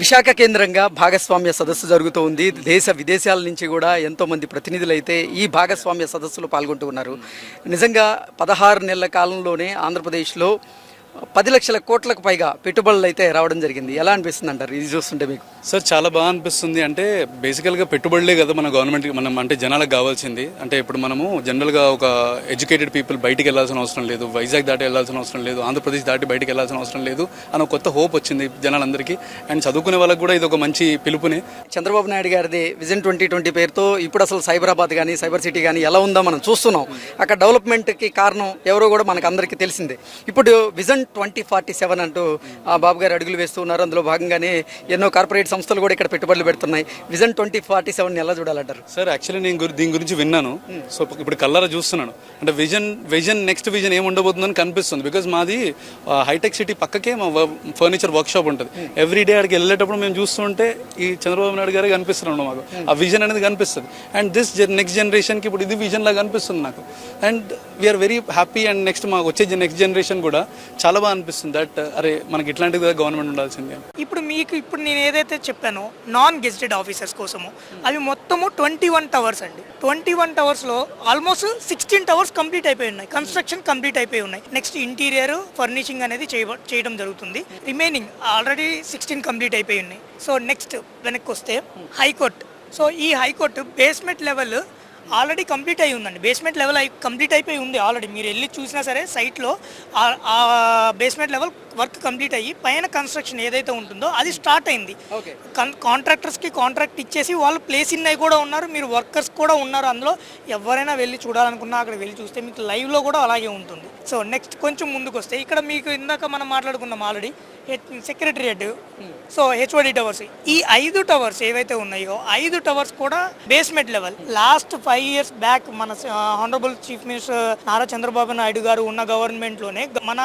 విశాఖ కేంద్రంగా భాగస్వామ్య సదస్సు జరుగుతూ ఉంది. దేశ విదేశాల నుంచి కూడా ఎంతో మంది ప్రతినిధులు అయితే ఈ భాగస్వామ్య సదస్సులో పాల్గొంటూ ఉన్నారు. నిజంగా పదహారు నెలల కాలంలోనే ఆంధ్రప్రదేశ్లో పది లక్షల కోట్లకు పైగా పెట్టుబడులు అయితే రావడం జరిగింది. ఎలా అనిపిస్తుంది అంటారు? ఇది చూస్తుంటే మీకు? సార్ చాలా బాగా అనిపిస్తుంది. అంటే బేసికల్గా పెట్టుబడులే కదా మన గవర్నమెంట్కి మనం అంటే జనాలకు కావాల్సింది. అంటే ఇప్పుడు మనము జనరల్గా ఒక ఎడ్యుకేటెడ్ పీపుల్ బయటికి వెళ్ళాల్సిన అవసరం లేదు. వైజాగ్ దాటి వెళ్ళాల్సిన అవసరం లేదు. ఆంధ్రప్రదేశ్ దాటి బయటికి వెళ్ళాల్సిన అవసరం లేదు అని కొత్త హోప్ వచ్చింది జనాలందరికీ. అండ్ చదువుకునే వాళ్ళకి కూడా ఇది ఒక మంచి పిలుపునే. చంద్రబాబు నాయుడు గారిది విజన్ ట్వంటీ ట్వంటీ పేరుతో ఇప్పుడు అసలు సైబరాబాద్ కానీ సైబర్ సిటీ కానీ ఎలా ఉందో మనం చూస్తున్నాం. అక్కడ డెవలప్మెంట్కి కారణం ఎవరో కూడా మనకు అందరికీ తెలిసిందే. ఇప్పుడు విజన్ ట్వంటీ ఫార్టీ సెవెన్ అంటూ ఆ బాబు గారు అడుగులు వేస్తూ ఉన్నారు. అందులో భాగంగానే ఎన్నో కార్పొరేట్ సంస్థలు కూడా ఇక్కడ పెట్టుబడులు పెడుతున్నాయి. విజన్ ట్వంటీ ఫార్టీ సెవెన్ ఎలా చూడాలంటారు? సార్ యాక్చువల్లీ నేను దీని గురించి విన్నాను. సో ఇప్పుడు కల్లర చూస్తున్నాను. అంటే విజన్ విజన్ నెక్స్ట్ విజన్ ఏం ఉండబోతుందని కనిపిస్తుంది. బికాజ్ మాది హైటెక్ సిటీ పక్కకే మా ఫర్నిచర్ వర్క్ షాప్ ఉంటుంది. ఎవ్రీ డే అక్కడికి వెళ్ళేటప్పుడు మేము చూస్తుంటే ఈ చంద్రబాబు నాయుడు గారే కనిపిస్తున్నాడు మాకు. ఆ విజన్ అనేది కనిపిస్తుంది. అండ్ దిస్ నెక్స్ట్ జనరేషన్కి ఇప్పుడు ఇది విజన్ లాగా కనిపిస్తుంది నాకు. And we're very happy and next మాకు వచ్చే నెక్స్ట్ జనరేషన్ కూడా చాలా బాగా అనిపిస్తుంది దట్ అరే మనకి ఇట్లాంటిది గవర్నమెంట్ ఉండాల్సిందే. ఇప్పుడు మీకు ఇప్పుడు నేను ఏదైతే చెప్పానో నాన్ గెజిటెడ్ ఆఫీసర్స్ కోసము అవి మొత్తము ట్వంటీ వన్ టవర్స్ అండి. ట్వంటీ వన్ టవర్స్లో ఆల్మోస్ట్ సిక్స్టీన్ టవర్స్ కంప్లీట్ అయిపోయి ఉన్నాయి. కన్స్ట్రక్షన్ కంప్లీట్ అయిపోయి ఉన్నాయి. నెక్స్ట్ ఇంటీరియర్ ఫర్నిషింగ్ అనేది చేయడం జరుగుతుంది. రిమైనింగ్ ఆల్రెడీ సిక్స్టీన్ కంప్లీట్ అయిపోయి ఉన్నాయి. సో నెక్స్ట్ వెనక్కి వస్తే హైకోర్ట్. సో ఈ high court basement level already complete అయి ఉందండి. బేస్మెంట్ లెవెల్ అయి కంప్లీట్ అయిపోయి ఉంది ఆల్రెడీ. మీరు వెళ్ళి చూసినా సరే సైట్లో ఆ బేస్మెంట్ లెవెల్ వర్క్ కంప్లీట్ అయ్యి పైన కన్స్ట్రక్షన్ ఏదైతే ఉంటుందో అది స్టార్ట్ అయింది. కాంట్రాక్టర్స్కి కాంట్రాక్ట్ ఇచ్చేసి వాళ్ళు ప్లేస్ ఇన్ అయి కూడా ఉన్నారు. మీరు వర్కర్స్ కూడా ఉన్నారు అందులో. ఎవరైనా వెళ్ళి చూడాలనుకున్నా అక్కడ వెళ్ళి చూస్తే మీకు లైవ్లో కూడా అలాగే ఉంటుంది. సో నెక్స్ట్ కొంచెం ముందుకు వస్తే ఇక్కడ మీకు ఇందాక మనం మాట్లాడుకున్నాం already secretariat. So HOD towers. ఈ ఐదు టవర్స్ ఏవైతే ఉన్నాయో ఐదు టవర్స్ కూడా basement level. Last five years back మన honourable chief minister Nara Chandrababu Naidu garu ఉన్న గవర్నమెంట్లోనే మన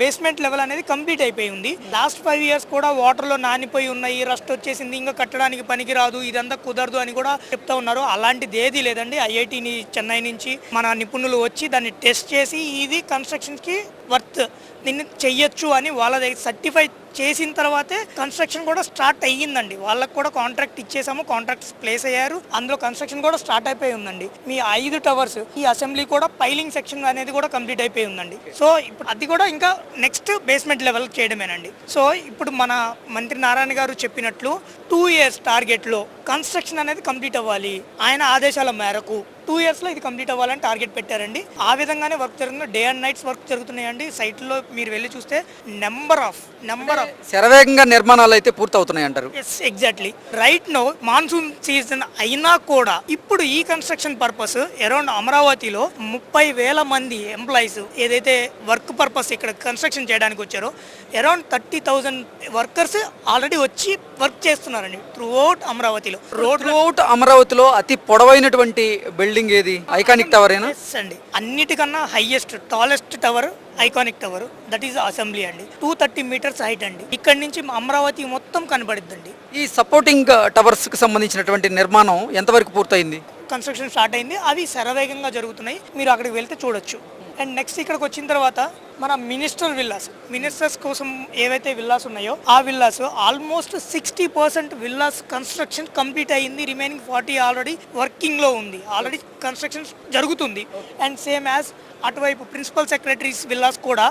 బేస్మెంట్ లెవెల్ అనేది కంప్లీట్ అయిపోయి ఉంది. లాస్ట్ ఫైవ్ ఇయర్స్ కూడా వాటర్లో నానిపోయి ఉన్నాయి రస్ట్ వచ్చేసింది ఇంకా కట్టడానికి పనికిరాదు ఇదంతా కుదరదు అని కూడా చెప్తా ఉన్నారు. అలాంటిది ఏది లేదండి. ఐఐటిని చెన్నై నుంచి మన నిపుణులు వచ్చి దాన్ని టెస్ట్ చేసి ఇది కన్స్ట్రక్షన్కి వర్త్ దీన్ని చెయ్యొచ్చు అని వాళ్ళ దగ్గర సర్టిఫై చేసిన తర్వాతే కన్స్ట్రక్షన్ కూడా స్టార్ట్ అయ్యిందండి. వాళ్ళకు కూడా కాంట్రాక్ట్ ఇచ్చేసాము కాంట్రాక్ట్స్ ప్లేస్ అయ్యారు. అందులో కన్స్ట్రక్షన్ కూడా స్టార్ట్ అయిపోయి ఉందండి. మీ ఐదు టవర్స్ ఈ అసెంబ్లీ కూడా పైలింగ్ సెక్షన్ అనేది కూడా కంప్లీట్ అయిపోయి ఉందండి. సో ఇప్పుడు అది కూడా ఇంకా నెక్స్ట్ బేస్మెంట్ లెవెల్ చేయడమేనండి. సో ఇప్పుడు మన మంత్రి నారాయణ గారు చెప్పినట్లు టూ ఇయర్స్ టార్గెట్లో కన్స్ట్రక్షన్ అనేది కంప్లీట్ అవ్వాలి. ఆయన ఆదేశాల మేరకు టూ ఇయర్స్లో ఇది కంప్లీట్ అవ్వాలని టార్గెట్ పెట్టారండి. ఆ విధంగానే వర్క్ జరుగుతుంది. డే అండ్ నైట్స్ వర్క్ జరుగుతున్నాయండి. సైట్లో మీరు వెళ్ళి చూస్తే నెంబర్ ఆఫ్ నెంబర్ ఆఫ్. శరవేగంగా నిర్మాణాలు అయితే పూర్తవుతున్నాయి అంటారు. Yes exactly right no monsoon season అయినా కూడా ఇప్పుడు ఈ కన్స్ట్రక్షన్ పర్పస్ అరౌండ్ అమరావతిలో ముప్పై వేల మంది ఎంప్లాయీస్ ఏదైతే వర్క్ పర్పస్ ఇక్కడ కన్స్ట్రక్షన్ చేయడానికి వచ్చారో around thirty thousand workers already వచ్చి వర్క్ చేస్తున్నారండి త్రూ అవుట్ అమరావతిలో. రోడ్ అవుట్ అమరావతిలో అతి పొడవైనటువంటి బిల్డింగ్ ఏది? ఐకానిక్ టవర్ ఏనా? అండి. అన్నిటికన్నా highest tallest tower iconic tower that is assembly అండి. టూ థర్టీ మీటర్స్ హైట్ అండి. ఇక్కడ నుంచి అమరావతి మొత్తం కనబడిద్దండి. ఈ సపోర్టింగ్ టవర్స్కి సంబంధించినటువంటి నిర్మాణం ఎంతవరకు పూర్తయింది? కన్స్ట్రక్షన్ స్టార్ట్ అయింది. అవి శరవేగంగా జరుగుతున్నాయి. మీరు అక్కడికి వెళ్తే చూడొచ్చు. అండ్ నెక్స్ట్ ఇక్కడికి వచ్చిన తర్వాత మన మినిస్టర్ విల్లాస్ మినిస్టర్స్ కోసం ఏవైతే విల్లాస్ ఉన్నాయో ఆ villas almost sixty percent villas construction complete అయ్యింది. రిమైనింగ్ ఫార్టీ ఆల్రెడీ వర్కింగ్లో ఉంది. ఆల్రెడీ కన్స్ట్రక్షన్ జరుగుతుంది. అండ్ సేమ్ యాజ్ అటువైపు ప్రిన్సిపల్ సెక్రటరీస్ విల్లాస్ కూడా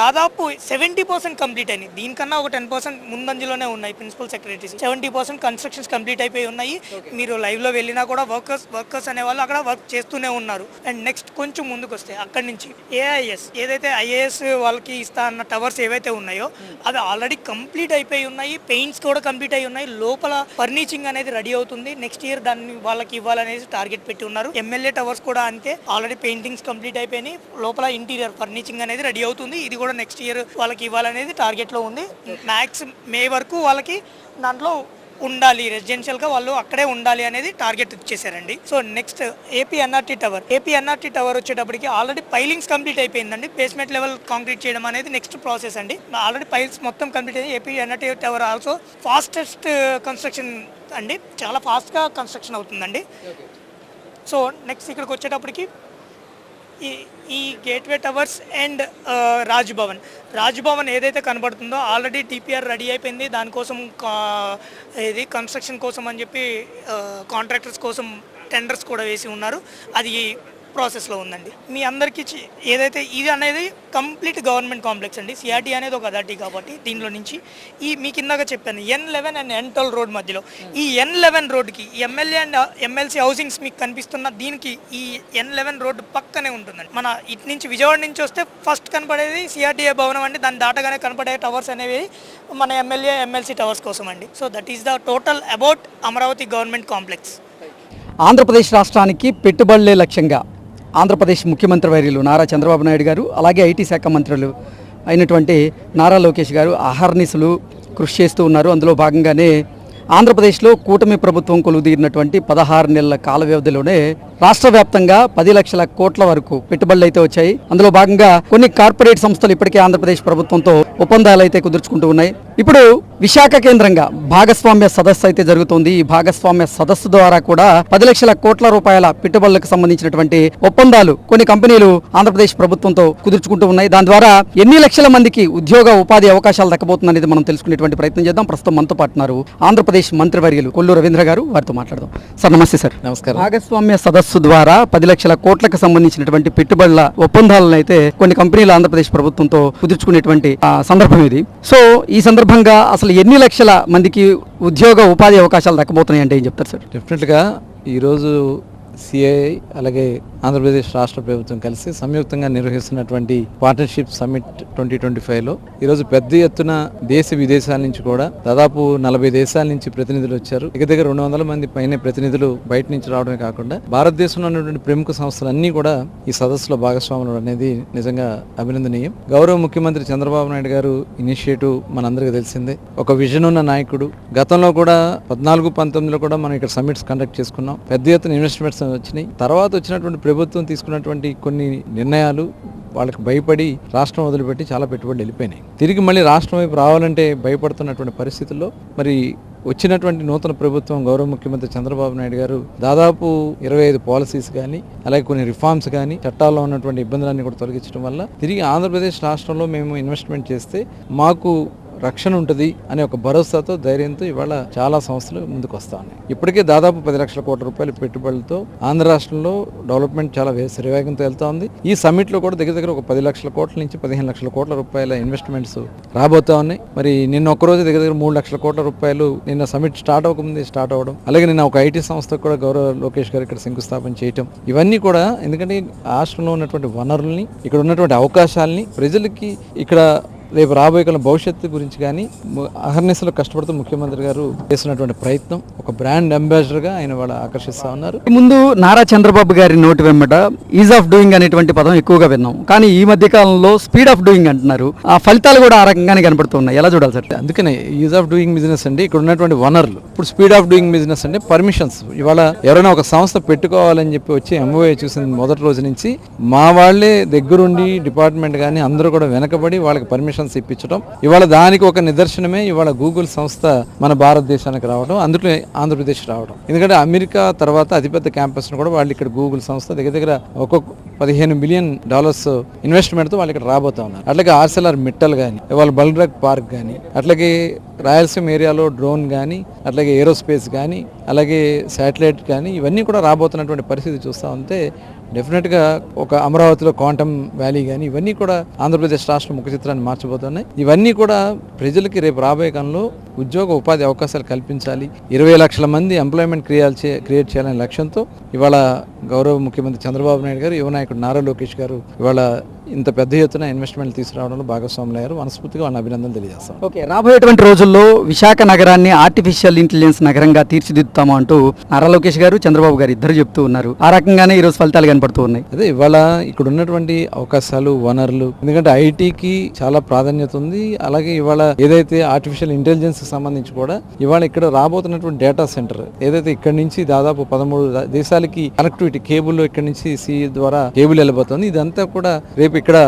దాదాపు సెవెంటీ పర్సెంట్ కంప్లీట్ అయినాయి. దీనికన్నా ఒక టెన్ పర్సెంట్ ముందంజలోనే ఉన్నాయి principal secretaries. Seventy percent constructions complete అయిపోయి ఉన్నాయి. మీరు లైవ్లో వెళ్ళినా కూడా వర్కర్స్ వర్కర్స్ అనే వాళ్ళు అక్కడ వర్క్ చేస్తూనే ఉన్నారు. అండ్ నెక్స్ట్ కొంచెం ముందుకు వస్తే అక్కడి నుంచి ఏఐఎస్ ఏదైతే ఐఏఎస్ వాళ్ళకి ఇస్తా అన్న టవర్స్ ఏవైతే ఉన్నాయో అవి ఆల్రెడీ కంప్లీట్ అయిపోయి ఉన్నాయి. పెయింట్స్ కూడా కంప్లీట్ అయి ఉన్నాయి. లోపల ఫర్నిచింగ్ అనేది రెడీ అవుతుంది. నెక్స్ట్ ఇయర్ దాన్ని వాళ్ళకి ఇవ్వాలనేసి టార్గెట్ పెట్టి ఉన్నారు. ఎమ్మెల్యే టవర్స్ కూడా అంతే. ఆల్రెడీ పెయింటింగ్స్ కంప్లీట్ అయిపోయినాయి. లోపల ఇంటీరియర్ ఫర్నిచింగ్ అనేది రెడీ అవుతుంది. ఇది కూడా నెక్స్ట్ ఇయర్ వాళ్ళకి ఇవ్వాలనేది టార్గెట్లో ఉంది. మ్యాక్స్ మే వరకు వాళ్ళకి దాంట్లో ఉండాలి రెసిడెన్షియల్గా వాళ్ళు అక్కడే ఉండాలి అనేది target ఇచ్చేసారండి so next AP NRT tower AP NRT tower వచ్చేటప్పటికి ఆల్రెడీ పైలింగ్స్ కంప్లీట్ అయిపోయిందండి. బేస్మెంట్ లెవెల్ కాంక్రీట్ చేయడం అనేది నెక్స్ట్ ప్రాసెస్ అండి. ఆల్రెడీ పైల్స్ మొత్తం కంప్లీట్ అయ్యి AP NRT tower also fastest construction అండి. చాలా ఫాస్ట్గా కన్స్ట్రక్షన్ అవుతుందండి. సో నెక్స్ట్ ఇక్కడికి వచ్చేటప్పటికి ఈ ఈ gateway towers and Raj Bhavan Raj Bhavan ఏదైతే కనబడుతుందో ఆల్రెడీ టీపీఆర్ రెడీ అయిపోయింది. దానికోసం కా- ఇది కన్స్ట్రక్షన్ కోసం అని చెప్పి uh, కాంట్రాక్టర్స్ కోసం టెండర్స్ కూడా వేసి ఉన్నారు. అది ప్రాసెస్లో ఉందండి. మీ అందరికీ చి- ఏదైతే ఇది అనేది కంప్లీట్ గవర్నమెంట్ కాంప్లెక్స్ అండి. సిఆర్టీ అనేది ఒక అథారిటీ కాబట్టి దీనిలో నుంచి ఈ మీ కిందగా చెప్పాను N eleven and N twelve road మధ్యలో. ఈ ఎన్ లెవెన్ రోడ్కి ఎమ్మెల్యే అండ్ ఎమ్మెల్సీ హౌసింగ్స్ మీకు కనిపిస్తున్న దీనికి ఈ ఎన్ లెవెన్ రోడ్డు పక్కనే ఉంటుందండి. మన ఇటు నుంచి విజయవాడ నుంచి వస్తే ఫస్ట్ కనపడేది సిఆర్టీఏ భవనం అండి. దాన్ని దాటగానే కనపడే టవర్స్ అనేవి మన ఎమ్మెల్యే ఎమ్మెల్సీ టవర్స్ కోసం అండి. So that is the total about Amaravati government complex. Andhra Pradesh రాష్ట్రానికి పెట్టుబడులే లక్ష్యంగా ఆంధ్రప్రదేశ్ ముఖ్యమంత్రి వర్యులు నారా చంద్రబాబు నాయుడు గారు అలాగే ఐటీ శాఖ మంత్రులు అయినటువంటి నారా లోకేష్ గారు అహర్నిశలు కృషి చేస్తూ ఉన్నారు. అందులో భాగంగానే ఆంధ్రప్రదేశ్లో కూటమి ప్రభుత్వం కొలువుదీరినటువంటి పదహారు నెలల కాల వ్యవధిలోనే రాష్ట్ర వ్యాప్తంగా పది లక్షల కోట్ల వరకు పెట్టుబడులు అయితే వచ్చాయి. అందులో భాగంగా కొన్ని కార్పొరేట్ సంస్థలు ఇప్పటికే ఆంధ్రప్రదేశ్ ప్రభుత్వంతో ఒప్పందాలు అయితే కుదుర్చుకుంటూ ఉన్నాయి. ఇప్పుడు విశాఖ కేంద్రంగా భాగస్వామ్య సదస్సు అయితే జరుగుతోంది. ఈ భాగస్వామ్య సదస్సు ద్వారా కూడా పది లక్షల కోట్ల రూపాయల పెట్టుబడులకు సంబంధించినటువంటి ఒప్పందాలు కొన్ని కంపెనీలు ఆంధ్రప్రదేశ్ ప్రభుత్వంతో కుదుర్చుకుంటూ ఉన్నాయి. దాని ద్వారా ఎన్ని లక్షల మందికి ఉద్యోగ ఉపాధి అవకాశాలు దక్కబోతుందనేది మనం తెలుసుకునేటువంటి ప్రయత్నం చేద్దాం. ప్రస్తుతం మనతో పాటున్నారు ఆంధ్రప్రదేశ్ మంత్రివర్యులు కొల్లు రవీంద్ర గారు వారితో మాట్లాడదాం. సార్ నమస్తే సార్. నమస్కారం. భాగస్వామ్య సదస్సు ద్వారా పది లక్షల కోట్లకు సంబంధించినటువంటి పెట్టుబడుల ఒప్పందాలను అయితే కొన్ని కంపెనీలు ఆంధ్రప్రదేశ్ ప్రభుత్వంతో కుదుర్చుకునేటువంటి సందర్భం ఇది. సో ఈ సందర్భంగా అసలు ఎన్ని లక్షల మందికి ఉద్యోగ ఉపాధి అవకాశాలు దక్కబోతున్నాయి అంటే ఏం చెప్తారు సార్? డెఫినెట్గా ఈరోజు సిఐ అలాగే ఆంధ్రప్రదేశ్ రాష్ట్ర ప్రభుత్వం కలిసి సంయుక్తంగా నిర్వహిస్తున్నటువంటి పార్ట్నర్షిప్ సమ్మిట్ ట్వంటీ ట్వంటీ ఫైవ్లో ఈరోజు పెద్ద ఎత్తున దేశ విదేశాల నుంచి కూడా దాదాపు నలభై దేశాల నుంచి ప్రతినిధులు వచ్చారు. దగ్గర దగ్గర రెండు వందల మంది పైన ప్రతినిధులు బయట నుంచి రావడమే కాకుండా భారతదేశంలో ఉన్నటువంటి ప్రముఖ సంస్థలన్నీ కూడా ఈ సదస్సులో భాగస్వాములు అనేది నిజంగా అభినందనీయం. గౌరవ ముఖ్యమంత్రి చంద్రబాబు నాయుడు గారు ఇనిషియేటివ్ మనందరికీ తెలిసిందే. ఒక విజన్ ఉన్న నాయకుడు. గతంలో కూడా పద్నాలుగు పంతొమ్మిదిలో కూడా మనం ఇక్కడ సమ్మిట్స్ కండక్ట్ చేసుకున్నాం. పెద్ద ఎత్తున ఇన్వెస్ట్మెంట్స్ వచ్చినాయి. తర్వాత వచ్చినటువంటి ప్రభుత్వం తీసుకున్నటువంటి కొన్ని నిర్ణయాలు వాళ్ళకి భయపడి రాష్ట్రం వదిలిపెట్టి చాలా పెట్టుబడులు వెళ్ళిపోయినాయి. తిరిగి మళ్ళీ రాష్ట్రం వైపు రావాలంటే భయపడుతున్నటువంటి పరిస్థితుల్లో మరి వచ్చినటువంటి నూతన ప్రభుత్వం గౌరవ ముఖ్యమంత్రి చంద్రబాబు నాయుడు గారు దాదాపు ఇరవై ఐదు పాలసీస్ కానీ అలాగే కొన్ని రిఫార్మ్స్ కానీ చట్టాల్లో ఉన్నటువంటి ఇబ్బందులన్నీ కూడా తొలగించడం వల్ల తిరిగి ఆంధ్రప్రదేశ్ రాష్ట్రంలో మేము ఇన్వెస్ట్మెంట్ చేస్తే మాకు రక్షణ ఉంటుంది అనే ఒక భరోసాతో ధైర్యంతో ఇవాళ చాలా సంస్థలు ముందుకు వస్తా ఉన్నాయి ఇప్పటికే దాదాపు పది లక్షల కోట్ల రూపాయల పెట్టుబడులతో ఆంధ్ర రాష్ట్రంలో డెవలప్మెంట్ చాలా వే- శరవేగంతో వెళ్తా ఉంది ఈ సమ్మిట్లో కూడా దగ్గర దగ్గర ఒక పది లక్షల కోట్ల నుంచి పదిహేను లక్షల కోట్ల రూపాయల ఇన్వెస్ట్మెంట్స్ రాబోతా ఉన్నాయి. మరి నిన్న ఒక్కరోజు దగ్గర దగ్గర మూడు లక్షల కోట్ల రూపాయలు నిన్న సమ్మిట్ స్టార్ట్ అవ్వకముందే స్టార్ట్ అవ్వడం అలాగే నిన్న ఒక ఐటీ సంస్థకు కూడా గౌరవ లోకేష్ గారు ఇక్కడ శంకుస్థాపన చేయటం ఇవన్నీ కూడా ఎందుకంటే రాష్ట్రంలో ఉన్నటువంటి వనరుల్ని ఇక్కడ ఉన్నటువంటి అవకాశాలని ప్రజలకి ఇక్కడ రేపు రాబోయే కాలం భవిష్యత్తు గురించి కానీ అహర్నిశలో కష్టపడుతూ ముఖ్యమంత్రి గారు చేస్తున్నటువంటి ప్రయత్నం ఒక బ్రాండ్ అంబాసిడర్గా ఆయన వాళ్ళు ఆకర్షిస్తా ఉన్నారు. ముందు నారా చంద్రబాబు గారి నోటి వెంబట ఈజ్ ఆఫ్ డూయింగ్ అనేటువంటి పదం ఎక్కువగా విన్నాం. కానీ ఈ మధ్య కాలంలో స్పీడ్ ఆఫ్ డూయింగ్ అంటున్నారు. ఆ ఫలితాలు కూడా ఆ రకంగానే కనబడుతున్నాయి. ఎలా చూడాలి సార్? అందుకనే యూజ్ ఆఫ్ డూయింగ్ బిజినెస్ అండి ఇక్కడ ఉన్నటువంటి వనరులు. ఇప్పుడు స్పీడ్ ఆఫ్ డూయింగ్ బిజినెస్ అంటే పర్మిషన్స్. ఇవాళ ఎవరైనా ఒక సంస్థ పెట్టుకోవాలని చెప్పి వచ్చి ఎంఓఏ చూసిన మొదటి రోజు నుంచి మా వాళ్ళే దగ్గరుండి డిపార్ట్మెంట్ కానీ అందరూ కూడా వెనకబడి వాళ్ళకి ఆప్షన్స్ ఇప్పించడం. ఇవాళ దానికి ఒక నిదర్శనమే ఇవాళ గూగుల్ సంస్థ మన భారతదేశానికి రావడం అందులో ఆంధ్రప్రదేశ్ రావడం. ఎందుకంటే అమెరికా తర్వాత అతిపెద్ద క్యాంపస్ కూడా వాళ్ళు ఇక్కడ గూగుల్ సంస్థ దగ్గర దగ్గర ఒక్కొక్క పదిహేను మిలియన్ డాలర్స్ ఇన్వెస్ట్మెంట్తో వాళ్ళు ఇక్కడ రాబోతా ఉన్నారు. అట్లాగే ఆర్సెలర్ మిట్టల్ కానీ వాళ్ళ బల్డ్రగ్ పార్క్ కానీ అట్లాగే రాయలసీమ ఏరియాలో డ్రోన్ కానీ అట్లాగే ఏరోస్పేస్ కానీ అలాగే శాటిలైట్ కానీ ఇవన్నీ కూడా రాబోతున్నటువంటి పరిస్థితి చూస్తూ ఉంటే డెఫినెట్గా ఒక అమరావతిలో క్వాంటమ్ వ్యాలీ కానీ ఇవన్నీ కూడా ఆంధ్రప్రదేశ్ రాష్ట్ర ముఖ చిత్రాన్ని మార్చబోతున్నాయి. ఇవన్నీ కూడా ప్రజలకి రేపు రాబోయే కాలంలో ఉద్యోగ ఉపాధి అవకాశాలు కల్పించాలి. ఇరవై లక్షల మంది ఎంప్లాయ్మెంట్ క్రియాలు క్రియేట్ చేయాలనే లక్ష్యంతో ఇవాళ గౌరవ ముఖ్యమంత్రి చంద్రబాబు నాయుడు గారు యువ నాయకుడు నారా లోకేష్ గారు ఇవాళ ఇంత పెద్ద ఎత్తున ఇన్వెస్ట్మెంట్ తీసుకురావడంలో భాగస్వాములు అయ్యారు. మనస్ఫూర్తిగా వాళ్ళని అభినందన తెలియజేస్తాం ఓకే రాబోయేటువంటి రోజుల్లో విశాఖ నగరాన్ని ఆర్టిఫిషియల్ ఇంటెలిజెన్స్ నగరంగా తీర్చిదిద్దుతాము అంటూ నారా లోకేష్ గారు చంద్రబాబు గారు ఇద్దరు చెప్తూ ఉన్నారు. ఆ రకంగానే ఈ రోజు ఫలితాలు కనపడుతూ ఉన్నాయి. అదే ఇవాళ ఇక్కడ ఉన్నటువంటి అవకాశాలు వనరులు ఎందుకంటే ఐటీకి చాలా ప్రాధాన్యత ఉంది. అలాగే ఇవాళ ఏదైతే ఆర్టిఫిషియల్ ఇంటెలిజెన్స్ సంబంధించి కూడా ఇవాళ ఇక్కడ రాబోతున్నటువంటి డేటా సెంటర్ ఏదైతే ఇక్కడ నుంచి దాదాపు పదమూడు దేశాలకి కనెక్టివిటీ కేబుల్ ఇక్కడ నుంచి సి ద్వారా కేబుల్ వెళ్ళబోతుంది. ఇదంతా కూడా రేపు ఇక్కడ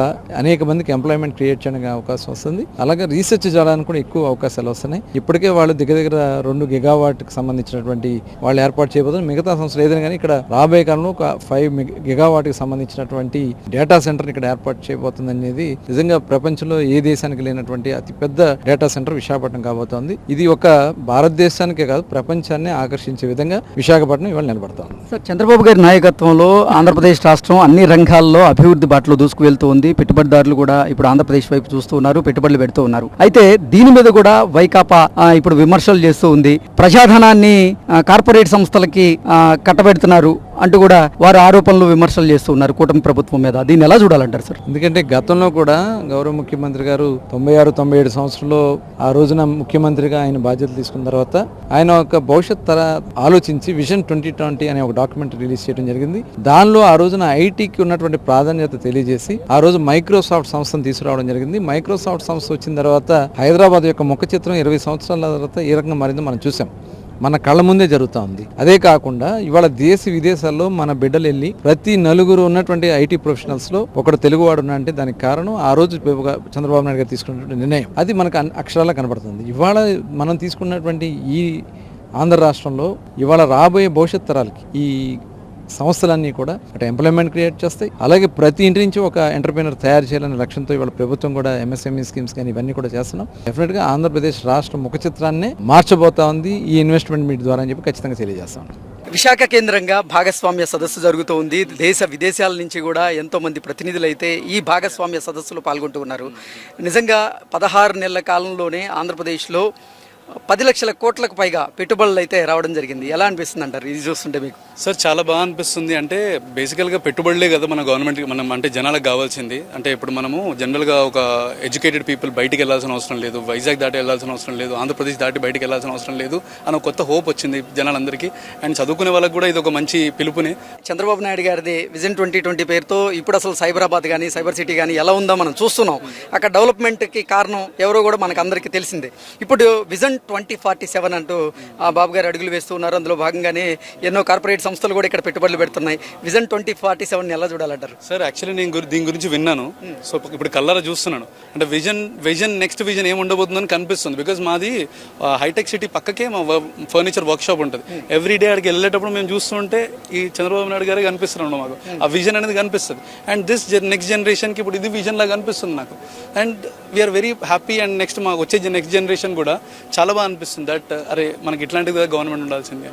అనేక మందికి ఎంప్లాయ్మెంట్ క్రియేట్ చేయడానికి అవకాశం వస్తుంది. అలాగే రీసెర్చ్ చేయడానికి కూడా ఎక్కువ అవకాశాలు వస్తున్నాయి. ఇప్పటికే వాళ్ళు దగ్గర దగ్గర రెండు గిగావాట్కి సంబంధించినటువంటి వాళ్ళు ఏర్పాటు చేయబోతున్నారు. మిగతా సంస్థలు ఏదైనా కానీ ఇక్కడ రాబోయే కాలంలో ఒక ఫైవ్ గిగావాట్కి సంబంధించినటువంటి డేటా సెంటర్ ఇక్కడ ఏర్పాటు చేయబోతుంది అనేది నిజంగా ప్రపంచంలో ఏ దేశానికి లేనటువంటి అతిపెద్ద డేటా సెంటర్ విశాఖపట్నం కాబోతోంది. ఇది ఒక భారతదేశానికే కాదు ప్రపంచాన్ని ఆకర్షించే విధంగా విశాఖపట్నం ఇవాళ నిలబడతాం సార్ చంద్రబాబు గారి నాయకత్వంలో ఆంధ్రప్రదేశ్ రాష్ట్రం అన్ని రంగాల్లో అభివృద్ధి బాటలో దూసుకువెళ్తూ ఉంది పెట్టుబడిదారులు కూడా ఇప్పుడు ఆంధ్రప్రదేశ్ వైపు చూస్తూ ఉన్నారు పెట్టుబడులు పెడుతూ ఉన్నారు. అయితే దీని మీద కూడా వైకాపా ఇప్పుడు విమర్శలు చేస్తూ ఉంది. ప్రజాధనాన్ని కార్పొరేట్ సంస్థలకి కట్టబెడుతున్నారు. అంటూ కూడా వారు ఆరోపణలు విమర్శలు చేస్తున్నారు కూటమి ప్రభుత్వం మీద. దీన్ని ఎలా చూడాలంటారు సార్? ఎందుకంటే గతంలో కూడా గౌరవ ముఖ్యమంత్రి గారు తొంభై ఆరు తొంభై ఏడు సంవత్సరంలో ఆ రోజున ముఖ్యమంత్రిగా ఆయన బాధ్యతలు తీసుకున్న తర్వాత ఆయన ఒక భవిష్యత్ తర ఆలోచించి విజన్ ట్వంటీ ట్వంటీ అనే ఒక డాక్యుమెంట్ రిలీజ్ చేయడం జరిగింది. దానిలో ఆ రోజున ఐటీకి ఉన్నటువంటి ప్రాధాన్యత తెలియజేసి ఆ రోజు మైక్రోసాఫ్ట్ సంస్థను తీసుకురావడం జరిగింది. మైక్రోసాఫ్ట్ సంస్థ వచ్చిన తర్వాత హైదరాబాద్ యొక్క ముఖ చిత్రం ఇరవై సంవత్సరాల తర్వాత ఈ రకంగా మారిందో మనం చూసాం మన కళ్ళ ముందే జరుగుతూ ఉంది. అదే కాకుండా ఇవాళ దేశ విదేశాల్లో మన బిడ్డలు వెళ్ళి ప్రతి నలుగురు ఉన్నటువంటి ఐటీ ప్రొఫెషనల్స్లో ఒకడు తెలుగువాడు అంటే దానికి కారణం ఆ రోజు చంద్రబాబు నాయుడు గారు తీసుకున్నటువంటి నిర్ణయం. అది మనకు అన్- అక్షరాలా కనబడుతుంది. ఇవాళ మనం తీసుకున్నటువంటి ఈ ఆంధ్ర రాష్ట్రంలో ఇవాళ రాబోయే భవిష్యత్ తరాలకి ఈ సంస్థలన్నీ కూడా అటు ఎంప్లాయ్మెంట్ క్రియేట్ చేస్తాయి. అలాగే ప్రతి ఇంటి నుంచి ఒక ఎంటర్ప్రీనర్ తయారు చేయాలనే లక్ష్యంతో ఇవాళ ప్రభుత్వం కూడా ఎంఎస్ఎంఈ స్కీమ్స్ కానీ ఇవన్నీ కూడా చేస్తున్నాం. డెఫినెట్గా ఆంధ్రప్రదేశ్ రాష్ట్ర ముఖ చిత్రాన్ని మార్చబోతా ఉంది. ఈ ఇన్వెస్ట్మెంట్ మీట్ ద్వారా అని చెప్పి ఖచ్చితంగా తెలియజేస్తాం. విశాఖ కేంద్రంగా భాగస్వామ్య సదస్సు జరుగుతూ ఉంది. దేశ విదేశాల నుంచి కూడా ఎంతో మంది ప్రతినిధులు అయితే ఈ భాగస్వామ్య సదస్సులో పాల్గొంటూ ఉన్నారు. నిజంగా పదహారు నెలల కాలంలోనే ఆంధ్రప్రదేశ్లో పది లక్షల కోట్లకు పైగా పెట్టుబడులు అయితే రావడం జరిగింది. ఎలా అనిపిస్తుంది అంటారు? ఇది చూస్తుంటే మీకు? సార్ చాలా బాగా అనిపిస్తుంది. అంటే బేసికల్గా పెట్టుబడులే కదా మన గవర్నమెంట్ మనం అంటే జనాలకు కావాల్సింది. అంటే ఇప్పుడు మనము జనరల్గా ఒక ఎడ్యుకేటెడ్ పీపుల్ బయటికి వెళ్ళాల్సిన అవసరం లేదు. వైజాగ్ దాటి వెళ్ళాల్సిన అవసరం లేదు. ఆంధ్రప్రదేశ్ దాటి బయటికి వెళ్ళాల్సిన అవసరం లేదు అని కొత్త హోప్ వచ్చింది జనాలందరికీ. అండ్ చదువుకునే వాళ్ళకి కూడా ఇది ఒక మంచి పిలుపునే. చంద్రబాబు నాయుడు గారిది విజన్ ట్వంటీ ట్వంటీ పేరుతో ఇప్పుడు అసలు సైబరాబాద్ కానీ సైబర్ సిటీ కానీ ఎలా ఉందో మనం చూస్తున్నాం. అక్కడ డెవలప్మెంట్కి కారణం ఎవరో కూడా మనకు అందరికీ తెలిసిందే. ఇప్పుడు విజన్ ట్వంటీ ఫార్టీ సెవెన్ అంటూ బాబు గారు అడుగులు వేస్తూ ఉన్నారు. అందులో భాగంగానే ఎన్నో కార్పొరేట్ సంస్థలు కూడా ఇక్కడ పెట్టుబడులు పెడుతున్నాయి. విజన్ ట్వంటీ ఫార్టీ సెవెన్ ఎలా చూడాలంటారు? సార్ యాక్చువల్లీ నేను దీని గురించి విన్నాను. సో ఇప్పుడు కల్లారా చూస్తున్నాను. అంటే విజన్ విజన్ నెక్స్ట్ విజన్ ఏం ఉండబోతుందని కనిపిస్తుంది. బికాజ్ మాది హైటెక్ సిటీ పక్కకే మా ఫర్నిచర్ వర్క్ షాప్ ఉంటుంది. ఎవ్రీ డే అక్కడికి వెళ్ళేటప్పుడు మేము చూస్తుంటే ఈ చంద్రబాబు నాయుడు గారే కనిపిస్తున్నాడు మాకు. ఆ విజన్ అనేది కనిపిస్తుంది. అండ్ దిస్ నెక్స్ట్ జనరేషన్కి ఇప్పుడు ఇది విజన్ లాగా కనిపిస్తుంది నాకు. And we're very happy and next మాకు వచ్చే నెక్స్ట్ జనరేషన్ కూడా చాలా బాగా అనిపిస్తుంది దట్ అరే మనకి ఇట్లాంటిది గవర్నమెంట్ ఉండాల్సిందే.